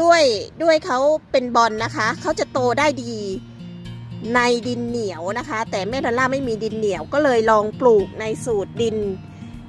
ด้วยด้วยเขาเป็นบอลนะคะ เขาจะโตได้ดีในดินเหนียวนะคะ แต่แม่ดอลล่าไม่มีดินเหนียวก็เลยลองปลูกในสูตรดิน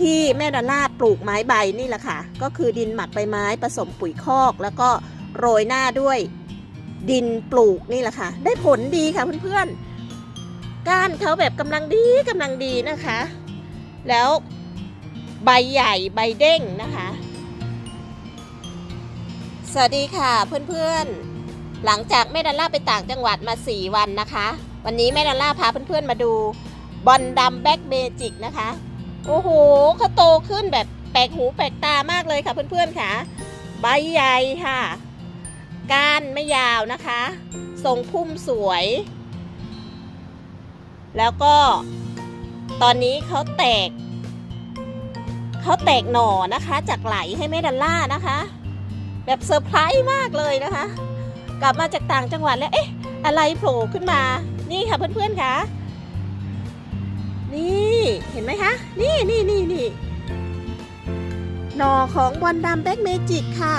ที่แม่ดอลล่าปลูกไม้ใบนี่แหละค่ะ ก็คือดินหมักใบไม้ผสมปุ๋ยคอก แล้วก็โรยหน้าด้วยดินปลูกนี่แหละค่ะ ได้ผลดีค่ะเพื่อนๆ ก้านเขาแบบกำลังดีกำลังดีนะคะ แล้วใบใหญ่ใบเด้งนะคะ สวัสดีค่ะเพื่อนๆ หลังจากแม่ดัลล่าไปต่างจังหวัดมา 4 วันนะคะ วันนี้แม่ดัลล่าพาเพื่อนๆมาดูบอลดำแบ็กเมจิกนะคะ โอ้โหเขาโตขึ้นแบบแปลกหูแปลกตามากเลยค่ะเพื่อนๆค่ะ ใบใหญ่ค่ะ ก้านไม่ยาวนะคะ ทรงพุ่มสวย แล้วก็ตอนนี้เขาแตก เขาแตกหน่อนะคะจากไหลให้แม่ดัลล่านะคะ แบบเซอร์ไพรส์มากเลยนะคะ กลับมาจากต่างจังหวัดแล้วเอ๊ะอะไรโผล่ขึ้นมา นี่ค่ะเพื่อนๆค่ะ นี่เห็นไหมคะ นี่นี่นี่นี่หน่อของบอลดำแบ็กเมจิกค่ะ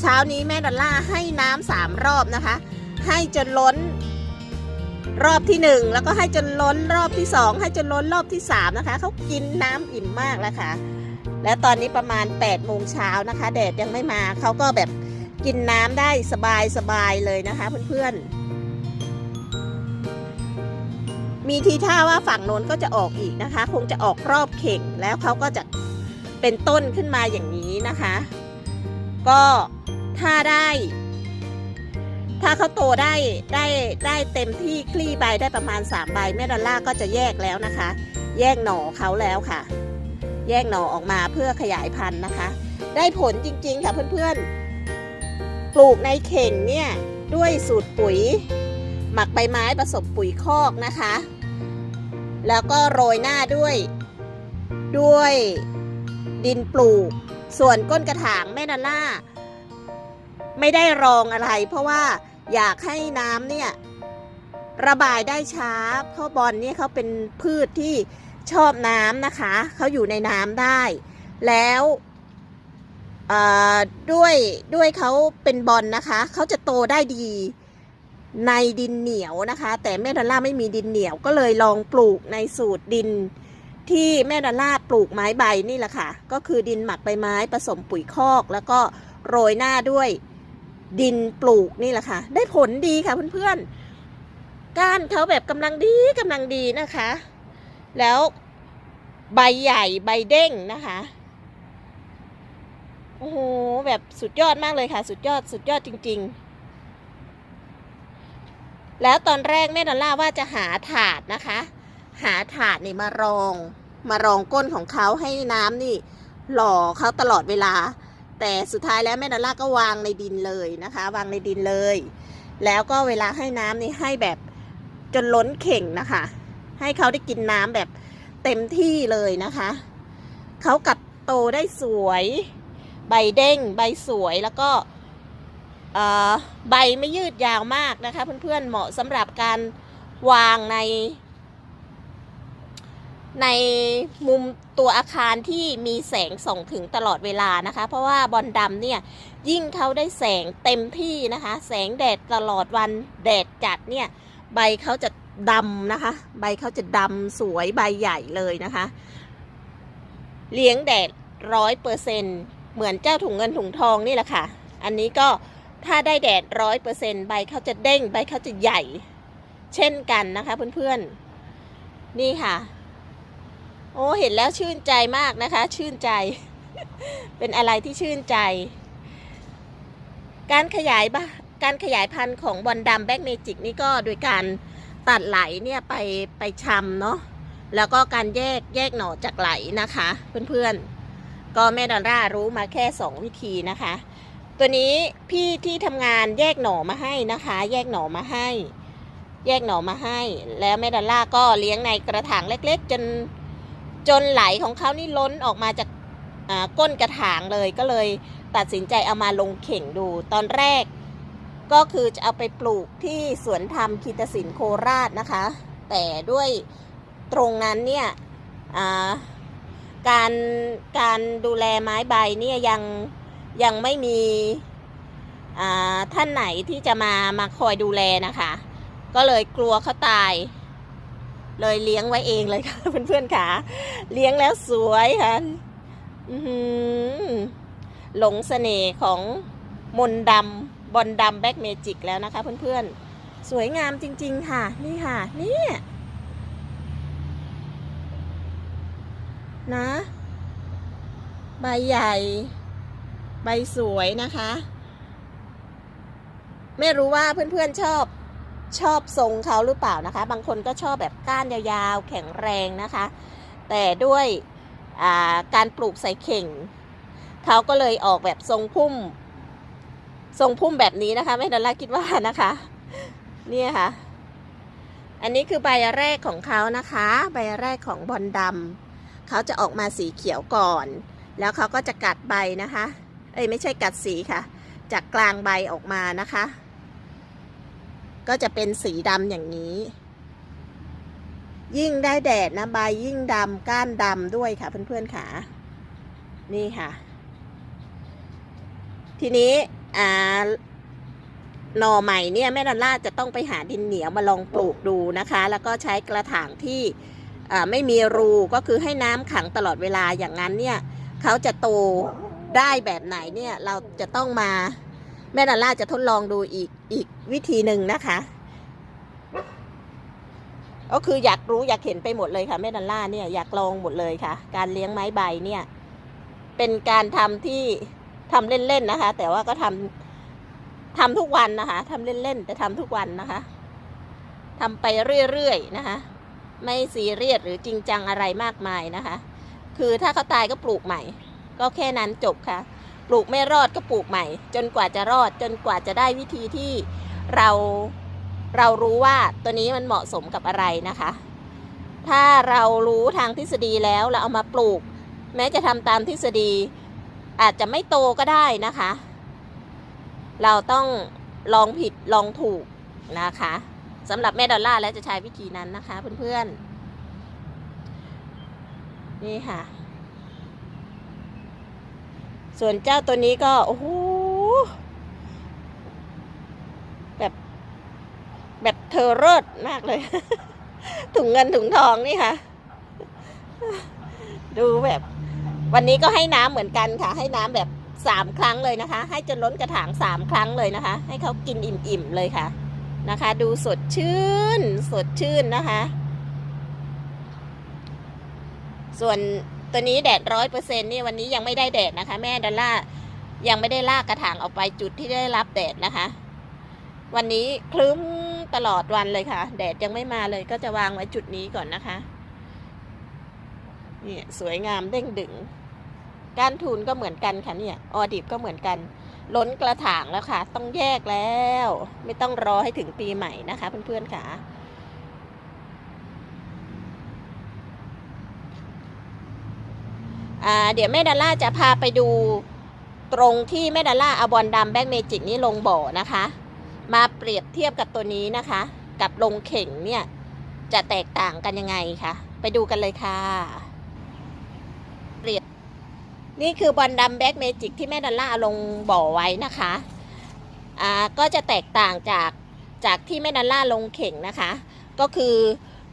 เช้านี้แม่ดอลล่าให้น้ำสามรอบนะคะ ให้จนล้นรอบที่หนึ่งแล้วก็ให้จนล้นรอบที่สองให้จนล้นรอบที่สามนะคะเขากินน้ำอิ่มมากแล้วค่ะ และตอนนี้ประมาณ8โมงเช้านะคะ แดดยังไม่มาเขาก็แบบกินน้ำได้สบายสบายเลยนะคะเพื่อนๆ มีทีท่าว่าฝั่งโน้นก็จะออกอีกนะคะ คงจะออกรอบเข่งแล้วเขาก็จะเป็นต้นขึ้นมาอย่างนี้นะคะ ก็ถ้าได้ ถ้าเขาโตได้ได้ได้เต็มที่คลี่ใบได้ประมาณ3ใบแม่ดอลล่าก็จะแยกแล้วนะคะ แยกหน่อเขาแล้วค่ะ แยกหน่อออกมาเพื่อขยายพันธุ์นะคะ ได้ผลจริงๆค่ะเพื่อนๆ ปลูกในเข่งเนี่ยด้วยสูตรปุ๋ย หมักใบไม้ผสมปุ๋ยคอกนะคะ แล้วก็โรยหน้าด้วยด้วยดินปลูก ส่วนก้นกระถางแม่นาล่า ไม่ได้รองอะไร เพราะว่าอยากให้น้ำเนี่ยระบายได้ช้า เพราะบอลเนี่ยเขาเป็นพืชที่ ชอบน้ำนะคะ เขาอยู่ในน้ำได้ แล้วด้วยด้วยเขาเป็นบอลนะคะ เขาจะโตได้ดีในดินเหนียวนะคะ แต่แม่ดอลล่าไม่มีดินเหนียวก็เลยลองปลูกในสูตรดินที่แม่ดอลล่าปลูกไม้ใบนี่แหละค่ะ ก็คือดินหมักใบไม้ผสมปุ๋ยคอก แล้วก็โรยหน้าด้วยดินปลูกนี่แหละค่ะ ได้ผลดีค่ะเพื่อนๆก้านเขาแบบกำลังดีกำลังดีนะคะ แล้วใบใหญ่ใบเด้งนะคะ โอ้โห แบบสุดยอดมากเลยค่ะ สุดยอดสุดยอดจริง ๆ แล้วตอนแรกแม่ดอลล่าว่าจะหาถาดนะคะ หาถาดนี่มารอง มารองก้นของเขาให้น้ำนี่ หล่อเขาตลอดเวลา แต่สุดท้ายแล้วแม่ดอลล่าก็วางในดินเลยนะคะ วางในดินเลย แล้วก็เวลาให้น้ำนี่ให้แบบจนล้นเข่งนะคะ ให้เขาได้กินน้ำแบบเต็มที่เลยนะคะ เขากัดโตได้สวย ใบเด้ง ใบสวยแล้วก็ใบไม่ยืดยาวมากนะคะ เพื่อนๆเหมาะสำหรับการวางใน ในมุมตัวอาคารที่มีแสงส่องถึงตลอดเวลานะคะ เพราะว่าบอลดำเนี่ยยิ่งเขาได้แสงเต็มที่นะคะ แสงแดดตลอดวันแดดจัดเนี่ย ใบเขาจะ ดำนะคะ ใบเขาจะดำสวยใบใหญ่เลยนะคะ เลี้ยงแดดร้อยเปอร์เซ็นเหมือนเจ้าถุงเงินถุงทองนี่แหละค่ะ อันนี้ก็ถ้าได้แดดร้อยเปอร์เซ็นใบเขาจะเด้ง ใบเขาจะใหญ่ เช่นกันนะคะเพื่อนๆ นี่ค่ะ โอ้เห็นแล้วชื่นใจมากนะคะ ชื่นใจ เป็นอะไรที่ชื่นใจ การขยายบ้าการขยายพันธุ์ของบอลดำแบ็กเมจิกนี่ก็โดยการ ตัดไหลเนี่ยไปไปชำเนาะแล้วก็การแยกแยกหน่อจากไหลนะคะ เพื่อนๆ ก็แม่ดอลล่ารู้มาแค่ 2 วิธีนะคะ ตัวนี้พี่ที่ทำงานแยกหน่อมาให้นะคะ แยกหน่อมาให้ แยกหน่อมาให้ แล้วแม่ดอลล่าก็เลี้ยงในกระถางเล็ก ๆ จนจนไหลของเขานี่ล้นออกมาจากอ่าก้นกระถางเลยก็เลยตัดสินใจเอามาลงเข่งดูตอนแรก ก็คือจะเอาไปปลูกที่สวนธรรมคีตศิลป์โคราชนะคะ แต่ด้วยตรงนั้นเนี่ยการการดูแลไม้ใบเนี่ยยังยังไม่มีท่านไหนที่จะมามาคอยดูแลนะคะ ก็เลยกลัวเขาตาย เลยเลี้ยงไว้เองเลยค่ะเพื่อนๆค่ะ เลี้ยงแล้วสวยค่ะหลงเสน่ห์ของมนดำ บอลดำแบ็กเมจิกแล้วนะคะเพื่อนๆ สวยงามจริง ๆ ค่ะ นี่ค่ะ นี่ นะ ใบใหญ่ ใบสวยนะคะ ไม่รู้ว่าเพื่อนๆชอบชอบทรงเขาหรือเปล่านะคะ บางคนก็ชอบแบบก้านยาวๆ แข็งแรงนะคะ แต่ด้วยาการปลูกใส่เข่ง เขาก็เลยออกแบบทรงพุ่ม ทรงพุ่มแบบนี้นะคะแม่ดอลล่าคิดว่านะคะ เนี่ยค่ะ อันนี้คือใบแรกของเขานะคะ ใบแรกของบอลดำเขาจะออกมาสีเขียวก่อน แล้วเขาก็จะกัดใบนะคะ เอ้ยไม่ใช่กัดสีค่ะ จากกลางใบออกมานะคะ ก็จะเป็นสีดำอย่างนี้ ยิ่งได้แดดนะใบยิ่งดำก้านดำด้วยค่ะเพื่อนๆค่ะ นี่ค่ะ ทีนี้ อ่าหน่อใหม่เนี่ยแม่ดอลล่าจะต้องไปหาดินเหนียวมาลองปลูกดูนะคะ แล้วก็ใช้กระถางที่อ่าไม่มีรูก็คือให้น้ำขังตลอดเวลาอย่างนั้นเนี่ยเขาจะโตได้แบบไหนเนี่ยเราจะต้องมาแม่ดอลล่าจะทดลองดูอีกอีกวิธีหนึ่งนะคะ ก็คืออยากรู้อยากเห็นไปหมดเลยค่ะแม่ดอลล่าเนี่ยอยากลองหมดเลยค่ะ การเลี้ยงไม้ใบเนี่ยเป็นการทำที่ ทำเล่นๆนะคะ แต่ว่าก็ทำทำทุกวันนะคะทำเล่นๆแต่ทำทุกวันนะคะทำไปเรื่อยๆนะคะ ไม่ซีเรียสหรือจริงจังอะไรมากมายนะคะ คือถ้าเขาตายก็ปลูกใหม่ ก็แค่นั้นจบค่ะ ปลูกไม่รอดก็ปลูกใหม่ จนกว่าจะรอดจนกว่าจะได้วิธีที่เราเรารู้ว่าตัวนี้มันเหมาะสมกับอะไรนะคะ ถ้าเรารู้ทางทฤษฎีแล้วเราเอามาปลูก แม้จะทำตามทฤษฎี อาจจะไม่โตก็ได้นะคะ เราต้องลองผิดลองถูกนะคะสำหรับแม่ดอลล่าแล้วจะใช้วิธีนั้นนะคะ เพื่อนๆ นี่ค่ะ ส่วนเจ้าตัวนี้ก็โอ้โหแบบแบบเธอเลิศมากเลย ถุงเงินถุงทองนี่ค่ะ ดูแบบ วันนี้ก็ให้น้ำเหมือนกันค่ะ ให้น้ำแบบสามครั้งเลยนะคะ ให้จนล้นกระถางสามครั้งเลยนะคะ ให้เขากินอิ่มๆเลยค่ะนะคะ ดูสดชื่นสดชื่นนะคะ ส่วนตัวนี้แดดร้อยเปอร์เซ็นต์นี่วันนี้ยังไม่ได้แดดนะคะ แม่ดอลล่ายังไม่ได้ลากกระถางออกไปจุดที่ได้รับแดดนะคะ วันนี้คลึ้มตลอดวันเลยค่ะ แดดยังไม่มาเลยก็จะวางไว้จุดนี้ก่อนนะคะนี่สวยงามเด้งดึง ก้านทูนก็เหมือนกันค่ะเนี่ยออดิบก็เหมือนกัน ล้นกระถางแล้วค่ะ ต้องแยกแล้ว ไม่ต้องรอให้ถึงปีใหม่นะคะ เพื่อนๆค่ะเดี๋ยวแม่ดอลล่าจะพาไปดูตรงที่แม่ดอลล่าเอาบอลดำแบ็กเมจิกนี้ลงบ่อนะคะ มาเปรียบเทียบกับตัวนี้นะคะ กับลงเข่งเนี่ยจะแตกต่างกันยังไงคะไปดูกันเลยค่ะ นี่คือบอลดำแบ็กเมจิกที่แม่ดอลล่าลงบ่อไว้นะคะอ่าก็จะแตกต่างจากจากที่แม่ดอลล่าลงเข่งนะคะ ก็คือ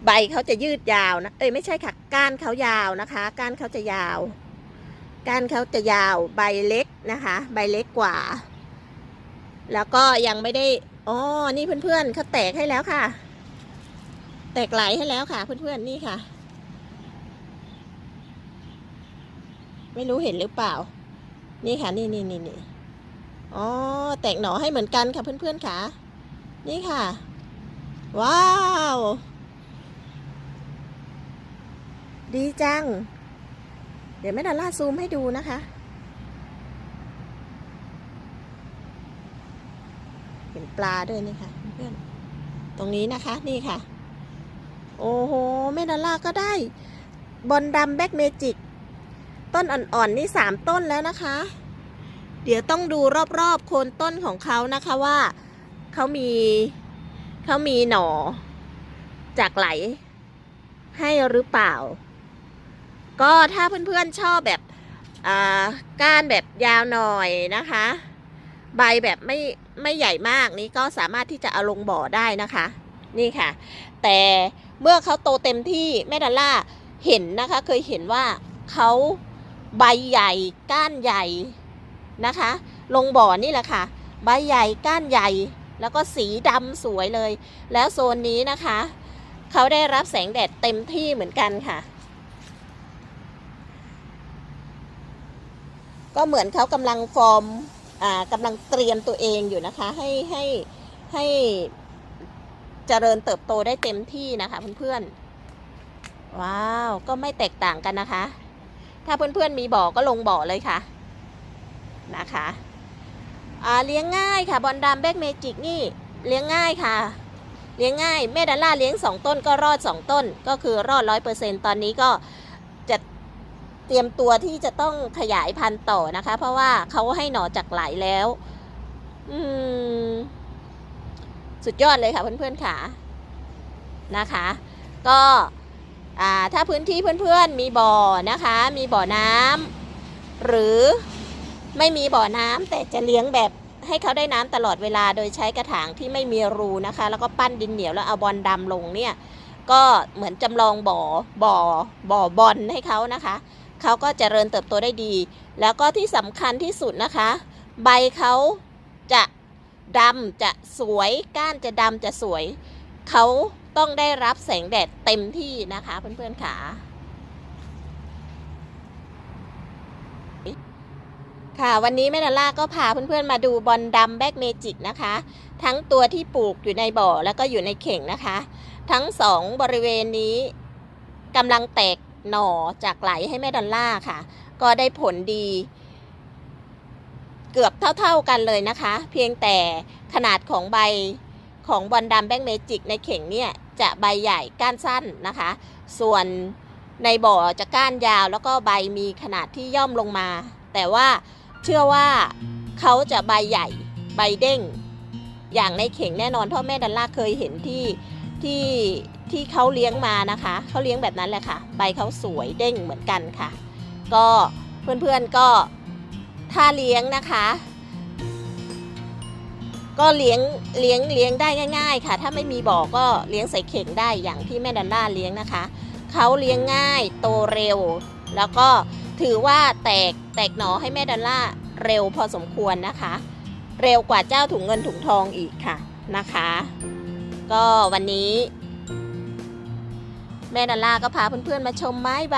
ใบเขาจะยืดยาวนะเอ้ยไม่ใช่ค่ะก้านเขายาวนะคะ ก้านเขาจะยาว ก้านเขาจะยาวใบเล็กนะคะ ใบเล็กกว่า แล้วก็ยังไม่ได้อ๋อนี่เพื่อนๆเขาแตกให้แล้วค่ะ แตกไหลให้แล้วค่ะ เพื่อนๆนี่ค่ะ ไม่รู้เห็นหรือเปล่า นี่ค่ะ นี่นี่นี่นี่อ๋อ แตกหน่อให้เหมือนกันค่ะเพื่อนๆค่ะ นี่ค่ะ ว้าว ดีจัง เดี๋ยวแม่ดอลล่าซูมให้ดูนะคะ เห็นปลาด้วยนี่ค่ะเพื่อนตรงนี้นะคะนี่ค่ะ โอ้โหแม่ดอลล่าก็ได้ บอลดำแบ็กเมจิก ต้นอ่อนๆนี่สามต้นแล้วนะคะ เดี๋ยวต้องดูรอบๆโคนต้นของเขานะคะว่าเขามีเขามีหน่อ จากไหล ให้หรือเปล่า ก็ถ้าเพื่อนๆชอบแบบก้านแบบยาวหน่อยนะคะ ใบแบบไม่ไม่ใหญ่มากนี้ก็สามารถที่จะเอาลงบ่อได้นะคะ นี่ค่ะ แต่เมื่อเขาโตเต็มที่แม่ดอลล่าเห็นนะคะ เคยเห็นว่าเขา ใบใหญ่ ก้านใหญ่นะคะ ลงบ่อนี่แหละค่ะ ใบใหญ่ก้านใหญ่ แล้วก็สีดำสวยเลย แล้วโซนนี้นะคะ เขาได้รับแสงแดดเต็มที่เหมือนกันค่ะ ก็เหมือนเขากำลังฟอร์มอ่ากำลังเตรียมตัวเองอยู่นะคะ ให้ให้ให้เจริญเติบโตได้เต็มที่นะคะเพื่อนๆว้าว ก็ไม่แตกต่างกันนะคะ ถ้าเพื่อนๆมีบ่อก็ลงบ่อเลยค่ะนะคะเลี้ยงง่ายค่ะบอลดามแบกเมจิกนี่เลี้ยงง่ายค่ะ เลี้ยงง่ายแม่ดอลล่าเลี้ยงสองต้นก็รอดสองต้น ก็คือรอดร้อยเปอร์เซ็นตอนนี้ก็จะเตรียมตัวที่จะต้องขยายพันธุ์ต่อนะคะ เพราะว่าเขาให้หน่อจากไหลแล้ว อืม สุดยอดเลยค่ะเพื่อนๆค่ะนะคะ ก็ อ่าถ้าพื้นที่เพื่อนๆมีบ่อนะคะ มีบ่อน้ำหรือไม่มีบ่อน้ำแต่จะเลี้ยงแบบให้เขาได้น้ำตลอดเวลาโดยใช้กระถางที่ไม่มีรูนะคะ แล้วก็ปั้นดินเหนียวแล้วเอาบอลดำลงเนี่ยก็เหมือนจำลองบ่อบ่อบ่อบอลให้เขานะคะเขาก็เจริญเติบโตได้ดี แล้วก็ที่สำคัญที่สุดนะคะ ใบเขาจะดำจะสวยก้านจะดำจะสวยเขา ต้องได้รับแสงแดดเต็มที่นะคะเพื่อนๆค่ะค่ะ วันนี้แม่ดอลล่าก็พาเพื่อนๆมาดูบอลดำแบกเมจิกนะคะ ทั้งตัวที่ปลูกอยู่ในบ่อแล้วก็อยู่ในเข่งนะคะ ทั้งสองบริเวณนี้กำลังแตกหน่อจากไหลให้แม่ดอลล่าค่ะ ก็ได้ผลดี เกือบเท่าๆกันเลยนะคะ เพียงแต่ขนาดของใบของบอลดำแบงเมจิกในเข่งเนี่ย จะใบใหญ่ก้านสั้นนะคะ ส่วนในบ่อจะก้านยาว แล้วก็ใบมีขนาดที่ย่อมลงมา แต่ว่าเชื่อว่าเขาจะใบใหญ่ใบเด้ง อย่างในเข่งแน่นอนพราะแม่ดัลล่าเคยเห็นที่ที่ที่เขาเลี้ยงมานะคะเขาเลี้ยงแบบนั้นแหละค่ะ ใบเขาสวยเด้งเหมือนกันค่ะ ก็เพื่อนๆก็ถ้าเลี้ยงนะคะ ก็เลี้ยงเลี้ยงเลี้ยงได้ง่าย ๆ ค่ะ ถ้าไม่มีบ่อก็เลี้ยงใส่เข่งได้อย่างที่แม่ดันล่าเลี้ยงนะคะเขาเลี้ยงง่ายโตเร็ว แล้วก็ถือว่าแตกแตกหนอให้แม่ดันล่าเร็วพอสมควรนะคะ เร็วกว่าเจ้าถุงเงินถุงทองอีกค่ะนะคะ ก็วันนี้ แม่ดันล่าก็พาเพื่อนๆมาชมไม้ใบ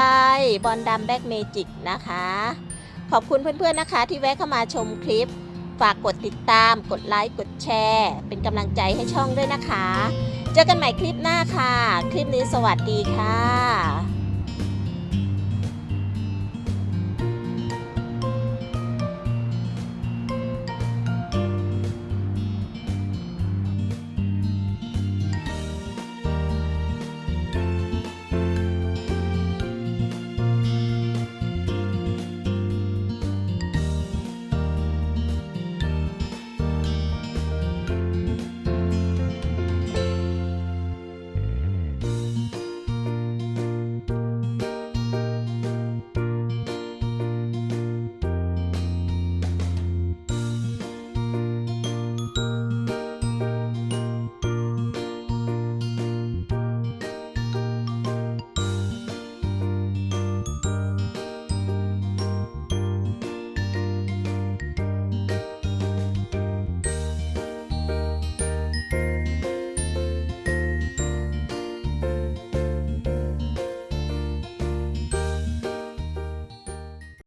บอลดำแบ็กเมจิกนะคะ ขอบคุณเพื่อนๆนะคะที่แวะเข้ามาชมคลิป ฝากกดติดตาม กดไลค์กดแชร์ เป็นกำลังใจให้ช่องด้วยนะคะ เจอกันใหม่คลิปหน้าค่ะ คลิปนี้สวัสดีค่ะ